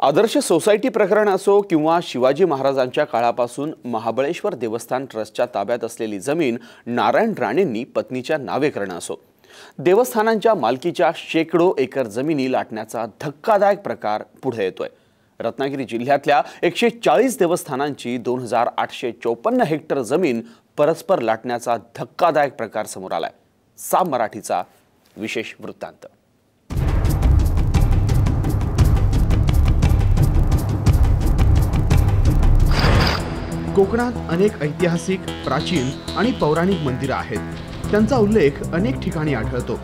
आदर्श society प्रकरण असो किंवा शिवाजी महाराजांच्या काळापासून महाबळेश्वर देवस्थान ट्रस्टच्या ताब्यात असलेली जमीन नारायण राणेंनी पत्नीच्या नावे करणं असो. देवस्थानांच्या मालकीच्या शेकडो एकर जमिनी लाटण्याचा धक्कादायक प्रकार पुढे येतोय. रत्नागिरी जिल्ह्यातल्या एकशे चाळीस देवस्थानांची दोन हजार आठशे चोपन्न हेक्टर जमीन परस्पर लाटण्याचा धक्कादायक प्रकार समोर आलाय. साम मराठीचा विशेष वृत्तांत. कोकणात अनेक ऐतिहासिक प्राचीन आणि पौराणिक मंदिरं आहेत. त्यांचा उल्लेख अनेक ठिकाणी आढळतो.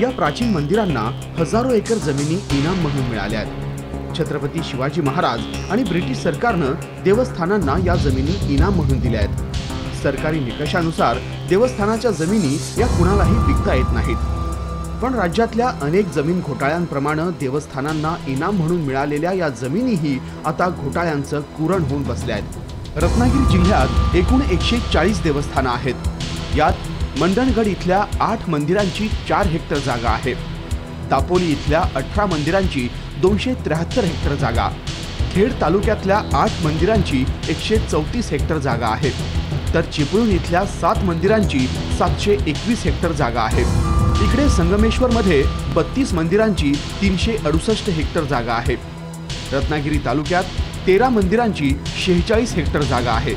या प्राचीन मंदिरांना हजारो एकर जमिनी इनाम म्हणून मिळाल्या आहेत छत्रपती शिवाजी महाराज आणि ब्रिटिश सरकारनं देवस्थानांना या जमिनी इनाम म्हणून दिल्या आहेत सरकारी निकषानुसार देवस्थानाच्या जमिनी या कुणालाही विकता येत नाहीत. पण राज्यातल्या अनेक जमीन घोटाळ्यांप्रमाणे देवस्थानांना इनाम म्हणून मिळालेल्या या जमिनीही आता घोटाळ्यांचं कुरण होऊन बसल्या आहेत रत्नागिरी जिल्ह्यात एकूण एकशे चाळीस देवस्थानं आहेत. यात मंडणगड इथल्या आठ मंदिरांची चार हेक्टर जागा आहे. दापोली इथल्या अठरा मंदिरांची दोनशे त्र्याहत्तर हेक्टर जागा. खेड तालुक्यातल्या आठ मंदिरांची एकशे चौतीस हेक्टर जागा आहे तर चिपळूण इथल्या सात मंदिरांची सातशे एकवीस हेक्टर जागा आहे इकडे संगमेश्वरमध्ये बत्तीस मंदिरांची तीनशे अडुसष्ट हेक्टर जागा आहे. रत्नागिरी तालुक्यात तेरा मंदिरांची शेहेचाळीस हेक्टर जागा आहे.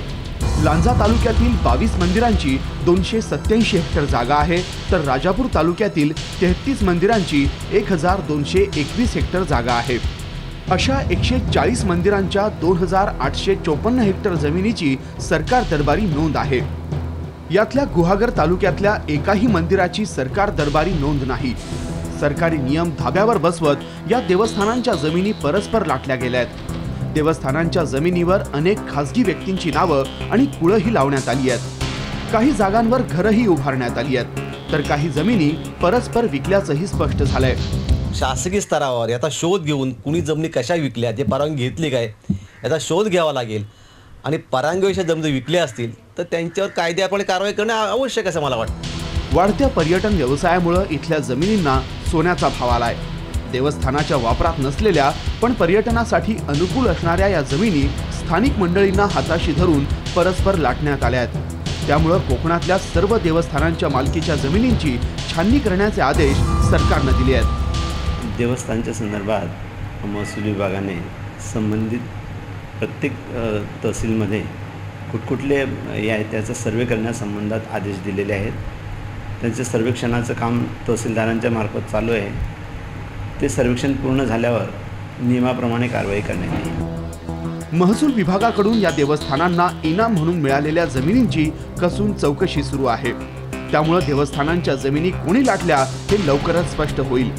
लांजा तालुक्यातील बावीस मंदिरांची दोनशे सत्याऐंशी हेक्टर जागा आहे. तर राजापूर तालुक्यातील तेहतीस मंदिरांची एक हजार दोनशे एकवीस हेक्टर जागा आहे. अशा एकशे चाळीस मंदिरांच्या दोन हजार आठशे चोपन्न हेक्टर जमिनीची सरकार दरबारी नोंद आहे. यातल्या गुहागर तालुक्यातल्या एकाही मंदिराची सरकार दरबारी नोंद नाही. सरकारी नियम धाब्यावर बसवत या देवस्थानांच्या जमिनी परस्पर लाटल्या गेल्या आहेत. देवस्थानांच्या जमिनीवर अनेक खासगी व्यक्तींची नावं आणि कुळंही लावण्यात आली आहेत. काही जागांवर घरही उभारण्यात आली आहेत. तर काही जमिनी परस्पर विकल्याचंही स्पष्ट झालंय. शासकीय स्तरावर याचा शोध घेऊन कुणी जमिनी कशा विकल्या ते परवानगी घेतली काय? याचा शोध घ्यावा लागेल. आणि परवानगीविषयी जमिनी विकल्या असतील तर त्यांच्यावर कायद्याप्रमाणे कारवाई करणं आवश्यक असं मला वाटतं. वाढत्या पर्यटन व्यवसायामुळं इथल्या जमिनींना सोन्याचा भाव आलाय. देवस्थानाच्या वापरात नसलेल्या पण पर्यटनासाठी अनुकूल असणाऱ्या या जमिनी स्थानिक मंडळींना हाताशी धरून परस्पर लाटण्यात आल्या आहेत. त्यामुळं कोकणातल्या सर्व देवस्थानांच्या मालकीच्या जमिनींची छाननी करण्याचे आदेश सरकारनं दिले आहेत. देवस्थानच्या संदर्भात महसूल विभागाने संबंधित प्रत्येक तहसीलमध्ये कुठकुठले या त्याचा सर्वे करण्यासंबंधात आदेश दिलेले आहेत. त्यांचे सर्वेक्षणाचं काम तहसीलदारांच्या मार्फत चालू आहे. ते सर्वेक्षण पूर्ण झाल्यावर नियमाप्रमाणे कारवाई करण्यात येईल. महसूल विभागाकडून या देवस्थानांना इनाम म्हणून मिळालेल्या जमिनींची कसून चौकशी सुरू आहे. त्यामुळे देवस्थानांच्या जमिनी कोणी लाटल्या हे लवकरच स्पष्ट होईल.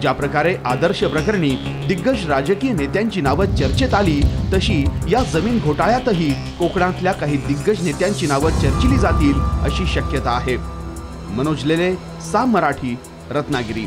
ज्या प्रकारे आदर्श प्रकरणी दिग्गज राजकीय नेत्यांची नावं चर्चेत आली तशी या जमीन घोटाळ्यातही कोकणातल्या काही दिग्गज नेत्यांची नावं चर्चिली जातील अशी शक्यता आहे. मनोज लेले साम मराठी रत्नागिरी.